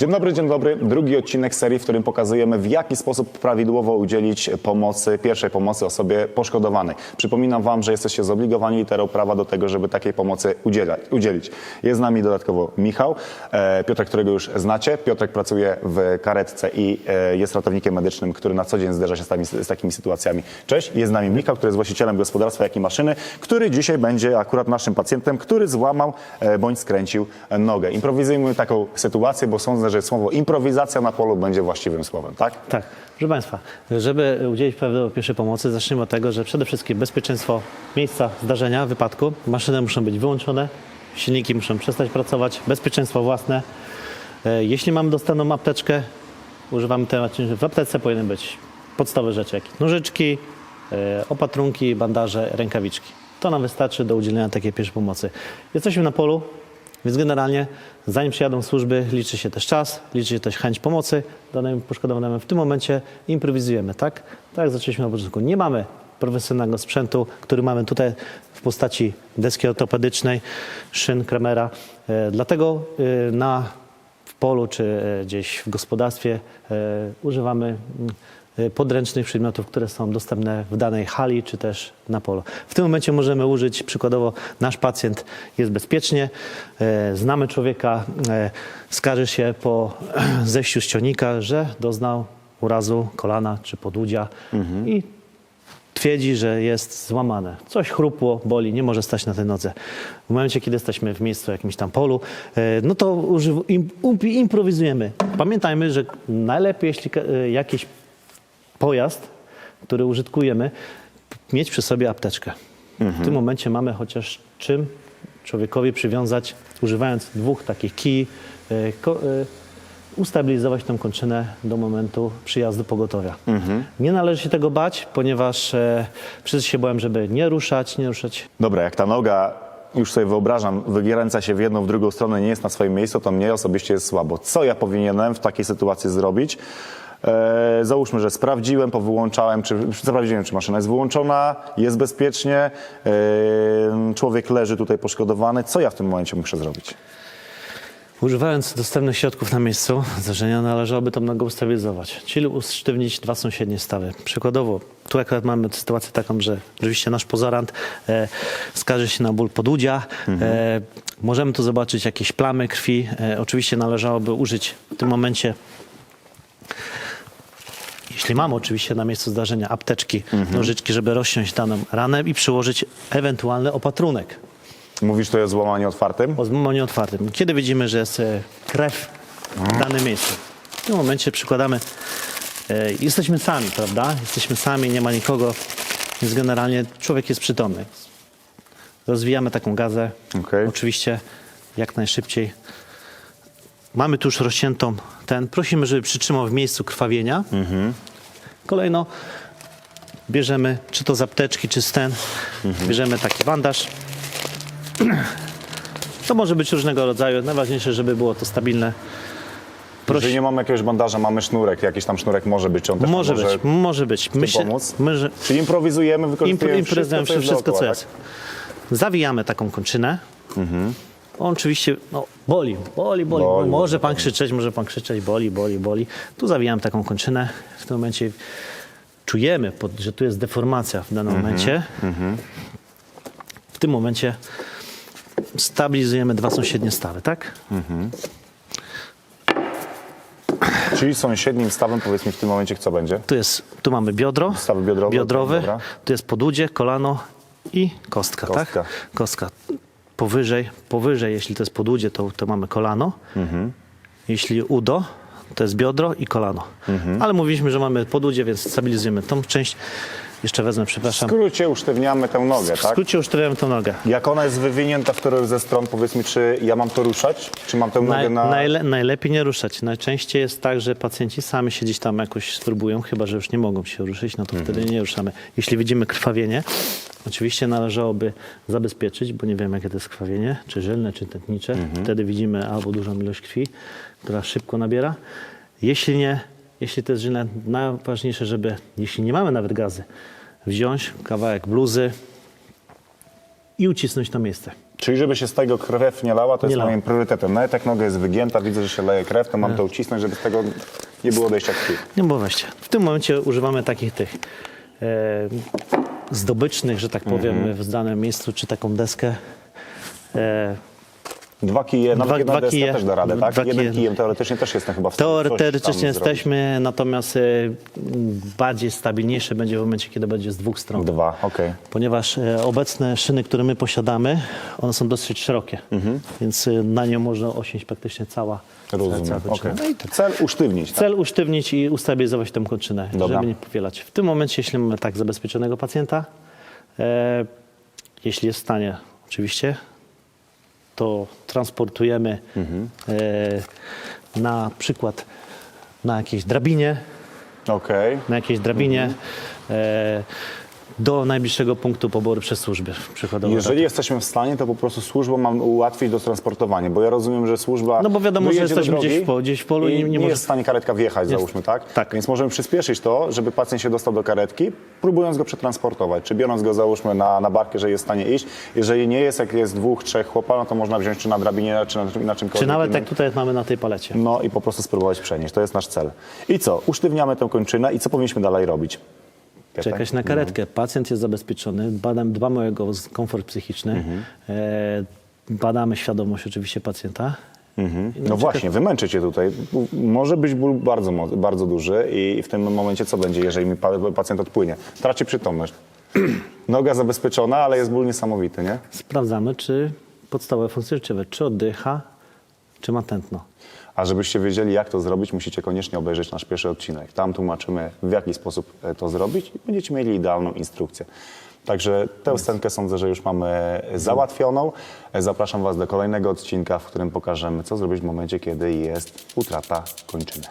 Dzień dobry, dzień dobry. Drugi odcinek serii, w którym pokazujemy, w jaki sposób prawidłowo udzielić pomocy, pierwszej pomocy osobie poszkodowanej. Przypominam Wam, że jesteście zobligowani literą prawa do tego, żeby takiej pomocy udzielić. Jest z nami dodatkowo Michał, e, Piotrek, którego już znacie. Piotrek pracuje w karetce i e, jest ratownikiem medycznym, który na co dzień zderza się z, tami, z takimi sytuacjami. Cześć, jest z nami Michał, który jest właścicielem gospodarstwa, jak i maszyny, który dzisiaj będzie akurat naszym pacjentem, który złamał e, bądź skręcił nogę. Improwizujemy taką sytuację, bo sądzę, że słowo improwizacja na polu będzie właściwym słowem, tak? Tak, proszę Państwa, żeby udzielić pierwszej pomocy, zacznijmy od tego, że przede wszystkim bezpieczeństwo miejsca zdarzenia, wypadku. Maszyny muszą być wyłączone, silniki muszą przestać pracować, bezpieczeństwo własne. E, Jeśli mamy dostępną apteczkę, używamy tej w aptece powinny być podstawowe rzeczy, jak nożyczki, e, opatrunki, bandaże, rękawiczki. To nam wystarczy do udzielenia takiej pierwszej pomocy. Jesteśmy na polu, więc generalnie zanim przyjadą służby, liczy się też czas, liczy się też chęć pomocy danemu poszkodowanemu. W tym momencie improwizujemy, tak? Tak jak zaczęliśmy na początku. Nie mamy profesjonalnego sprzętu, który mamy tutaj w postaci deski ortopedycznej, szyn Kremera. E, Dlatego e, na w polu czy e, gdzieś w gospodarstwie używamy mm, podręcznych przedmiotów, które są dostępne w danej hali czy też na polu. W tym momencie możemy użyć, przykładowo nasz pacjent jest bezpiecznie, e, znamy człowieka, e, skarży się po zejściu z cionika, że doznał urazu kolana czy podłudzia i twierdzi, że jest złamane. Coś chrupło, boli, nie może stać na tej nodze. W momencie, kiedy jesteśmy w miejscu, jakimś tam polu, no to używ- im, improwizujemy. Pamiętajmy, że najlepiej, jeśli jakiś pojazd, który użytkujemy, mieć przy sobie apteczkę. W tym momencie mamy chociaż czym człowiekowi przywiązać, używając dwóch takich kij, e, ko- e, ustabilizować tą kończynę do momentu przyjazdu pogotowia. Nie należy się tego bać, ponieważ e, wszyscy się boją, żeby nie ruszać, nie ruszać. Dobra, jak ta noga, już sobie wyobrażam, wykręca się w jedną, w drugą stronę, nie jest na swoim miejscu, to mnie osobiście jest słabo. Co ja powinienem w takiej sytuacji zrobić? E, załóżmy, że sprawdziłem, powyłączałem, czy sprawdziłem, czy maszyna jest wyłączona, jest bezpiecznie, e, człowiek leży tutaj poszkodowany. Co ja w tym momencie muszę zrobić? Używając dostępnych środków na miejscu zdarzenia należałoby tą nogę ustabilizować, czyli usztywnić dwa sąsiednie stawy. Przykładowo, tu akurat mamy sytuację taką, że oczywiście nasz pozorant e, skarży się na ból podudzia. E, możemy tu zobaczyć jakieś plamy krwi. E, oczywiście należałoby użyć w tym momencie jeśli mamy oczywiście na miejscu zdarzenia apteczki, nożyczki, żeby rozciąć daną ranę i przyłożyć ewentualny opatrunek Mówisz, to jest złamanie otwartym? o złamaniu otwartym. Kiedy widzimy, że jest e, krew w danym miejscu, w tym momencie przykładamy, e, jesteśmy sami, prawda? Jesteśmy sami, nie ma nikogo, więc generalnie człowiek jest przytomny. Rozwijamy taką gazę, Okej. oczywiście jak najszybciej. Mamy tu już rozciętą ten, prosimy, żeby przytrzymał w miejscu krwawienia. Kolejno bierzemy, czy to z apteczki, czy z ten, bierzemy taki bandaż. To może być różnego rodzaju. Najważniejsze, żeby było to stabilne. Jeżeli nie mamy jakiegoś bandaża, mamy sznurek, jakiś tam sznurek może być, czy on też Może może być, może być. My się, pomóc? my, że Czyli improwizujemy, wykorzystujemy imprezujemy wszystko, wszystko, co dookoła, jest. Zawijamy taką kończynę. On oczywiście no, boli, boli, boli, Boli, Może pan krzyczeć, może pan krzyczeć, boli, boli, boli. Tu zawijamy taką kończynę. W tym momencie czujemy, że tu jest deformacja w danym momencie. W tym momencie stabilizujemy dwa sąsiednie stawy, tak? tak? Czyli sąsiednim stawem, powiedzmy w tym momencie, co będzie? Tu, jest, tu mamy biodro, Stawy biodrowe, biodrowy, dobra. tu jest podudzie, kolano i kostka, Kostka. tak? Kostka. Powyżej, powyżej, jeśli to jest podudzie, to, to mamy kolano. Mhm. Jeśli udo, to jest biodro i kolano. Mhm. Ale mówiliśmy, że mamy podudzie, więc stabilizujemy tą część. Jeszcze wezmę, W przepraszam. skrócie usztywniamy tę nogę, W tak? skrócie usztywniamy tą nogę. Jak ona jest wywinięta w którąś ze stron, powiedz mi, czy ja mam to ruszać? Czy mam tę nogę Naj, na... najle, najlepiej nie ruszać. Najczęściej jest tak, że pacjenci sami się gdzieś tam jakoś spróbują, chyba że już nie mogą się ruszyć, no to Mhm. wtedy nie ruszamy. Jeśli widzimy krwawienie, oczywiście należałoby zabezpieczyć, bo nie wiem jakie to jest krwawienie, czy żylne, czy tętnicze. Mhm. Wtedy widzimy albo dużą ilość krwi, która szybko nabiera. Jeśli nie, jeśli to jest żylne, najważniejsze, żeby, jeśli nie mamy nawet gazy, wziąć kawałek bluzy i ucisnąć to miejsce. Czyli żeby się z tego krew nie lała, to Nie jest lała. moim priorytetem. Nawet jak noga jest wygięta, widzę, że się leje krew, to mam to ucisnąć, żeby z tego nie było odejścia krwi. Nie było weźcie. W tym momencie używamy takich tych e, zdobycznych, że tak powiem, Mhm. w danym miejscu, czy taką deskę. E, Dwa kije, nawet Dwa- jedna dwa deska kije. też da radę, tak? Dwa Jednym kije. kijem teoretycznie też jestem chyba w stanie coś tam teoretycznie jesteśmy, natomiast e, bardziej stabilniejsze będzie w momencie, kiedy będzie z dwóch stron. Dwa, okej. Ponieważ e, obecne szyny, które my posiadamy, one są dosyć szerokie, więc e, na nie można osiąść praktycznie cała cała- Rozumiem, cała okej. kończyna. No i Cel usztywnić, tak? Cel usztywnić i ustabilizować tę kończynę, Dobra. żeby nie powielać. W tym momencie, jeśli mamy tak zabezpieczonego pacjenta, e, jeśli jest w stanie oczywiście, to transportujemy e, na przykład na jakiejś drabinie, Okej. na jakiejś drabinie e, do najbliższego punktu poboru przez służby. Przykładowo Jeżeli jesteśmy w stanie, to po prostu służbą mam ułatwić transportowanie, bo ja rozumiem, że służba No bo wiadomo, że do jesteśmy gdzieś w po- gdzieś w polu i nie, nie może- jest w stanie karetka wjechać, Jest. załóżmy, tak? Tak. Więc możemy przyspieszyć to, żeby pacjent się dostał do karetki, próbując go przetransportować, czy biorąc go, załóżmy, na, na barkę, że jest w stanie iść. Jeżeli nie jest, jak jest dwóch, trzech chłopa, no to można wziąć czy na drabinie, czy na, na czymkolwiek Czy nawet innym. jak tutaj mamy na tej palecie. No i po prostu spróbować przenieść. To jest nasz cel. I co? Usztywniamy tę kończynę i co powinniśmy dalej robić? Czekać na karetkę. Pacjent jest zabezpieczony, badam, dbamy o jego komfort psychiczny, e, badamy świadomość oczywiście pacjenta. No właśnie, wymęczy cię tutaj. Może być ból bardzo, mo- bardzo duży i w tym momencie co będzie, jeżeli mi pa- pacjent odpłynie? Traci przytomność. Noga zabezpieczona, ale jest ból niesamowity, nie? Sprawdzamy, czy podstawowe funkcje życiowe, czy oddycha, czy ma tętno. A żebyście wiedzieli, jak to zrobić, musicie koniecznie obejrzeć nasz pierwszy odcinek. Tam tłumaczymy, w jaki sposób e, to zrobić i będziecie mieli idealną instrukcję. Także tę scenkę sądzę, że już mamy załatwioną. E, Zapraszam Was do kolejnego odcinka, w którym pokażemy, co zrobić w momencie, kiedy jest utrata kończyny.